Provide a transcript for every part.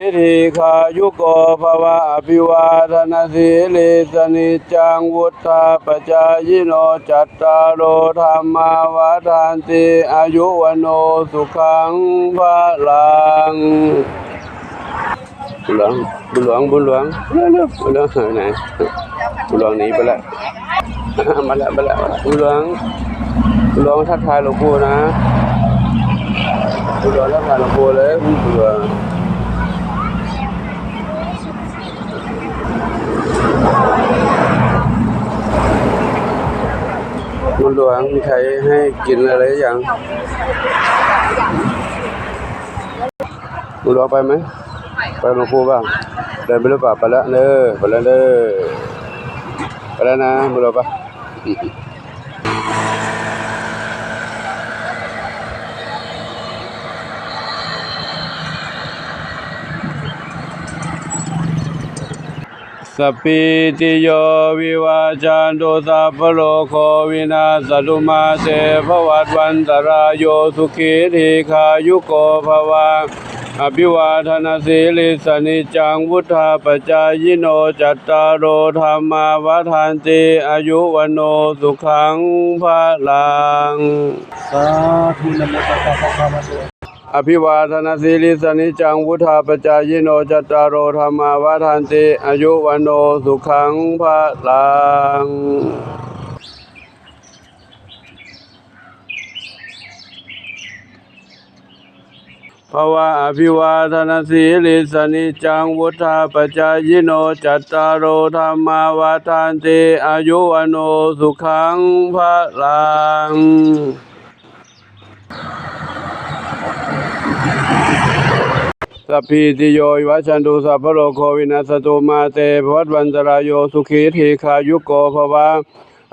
ทิคายุโกภวะอภิวาทนาสีลิสนิจังวุธาปจายโนจัตตารโอธรรมาวาทานติอายุวโนสุขังภาลังบุหลวงบุหลวงบุหลวงเร็วๆบุหลวงไหนบุหลวงหนีไปล้วมาล้วมาล้วบุหลวงบุหลวงทักทายหลวงปู่นะบุหลวงทักทายหลวงปู่เลยบุหลวง หลวงมีใครให้กินอะไรอย่างบุญหลวงไปไหม ไปหลวงปู่บ้างเดินไปหรือเปล่าไปแล้วเนอไปแล้วเนอไปแล้วนะบุญหลวงปะ สปิติโยวิวาจันตุสัพโลโควินาสตุมาเตภวัตวันตรายโยสุขีทีขายุโกภวะอภิวาทนาสีลิสนิจังวุธาปจายโนจัตตารโอธรรมาวทานติอายุวันโนสุขังภาลัง สาธุนโมตัสสะภะคะวะโต อภิวาทนาสีลิสนิจังวุธาปจายโนจัตตารโอธรรมาวาทานติอายุวันโนสุขังภาลังภวะอภิวาทนาสีลิสนิจังวุธาปจายโนจัตตารโอธรรมาวาทานติอายุวันโนสุขังภาลัง สัพพิติโยวัชชันตุสัพพโลโควินัสตุมาเตภวัตวันตรายโยสุขีทีขายุโกภวะ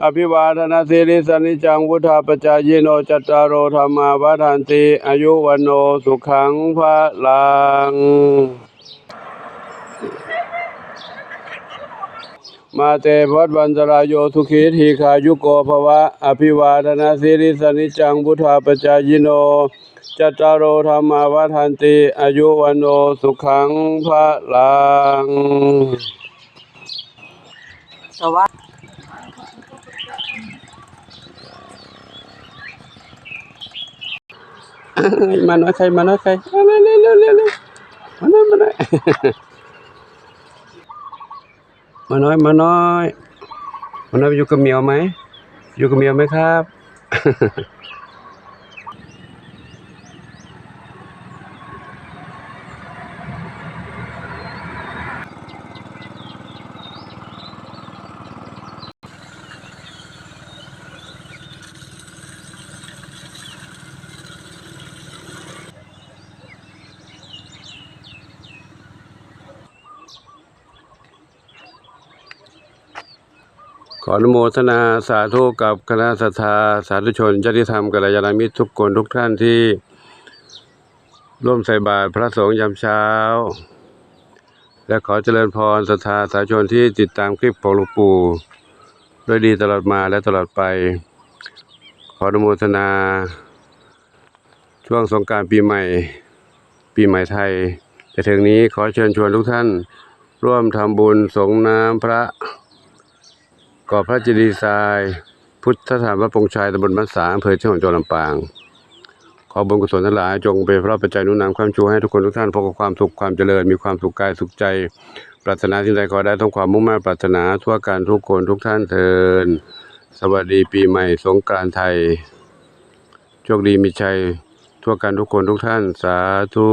อภิวาทนาสิริสนิจังวุธาปจายโนจัตตารโอธรรมาวาทานติอายุวันโนสุขังภะลัง มาเตภวัตวันตรายโยสุขีทีขายุโกภวะ อภิวาทนาสิริสนิจังวุธาปจายโนจัตตารโอธรรมาวัฏันติ อายุวันโนสุขังพระลังสวัสดีมาน้อยใครมาน้อยใครเร็วเร็วเร็วเร็วเร็วมาน้อยมาน้อย มาน้อยมาน้อยมาน้อยอยู่กับเหมียวไหมอยู่กับเหมียวไหมครับ ขออนุโมทนาสาธุกับคณะสัทธาสาธุชนญาติธรรมกัลยาณมิตรทุกคนทุกท่านที่ ร่วมใส่บาตรพระสงฆ์ยามเช้า และขอเจริญพรศรัทธาสาธุชนที่ติดตามคลิปของหลวงปู่ด้วยดีตลอดมาและตลอดไป ขออนุโมทนา ช่วงสงการปีใหม่ ปีใหม่ไทยจะถึงนี้ขอเชิญชวนทุกท่านร่วมทำบุญสงน้ำพระ ก่อพระเจดีย์ทราย พุทธธรรมพระปงชัยตำบลบ้านสาอำเภอเชียงของจังหวัดลำปาง ขอบุญกุศลทั้งหลาย จงเป็นพระปัจจัยนุนนำความชูให้ทุกคนทุกท่านพบกับความสุขความเจริญมีความสุขกายสุขใจปรารถนาสิ่งใดขอได้ต้องความมุ่งมั่นปรารถนาทั่วการทุกคนทุกท่านเทินสวัสดีปีใหม่สงกรานต์ไทยโชคดีมีชัยทั่วกันทุกคนทุกท่านสาธุ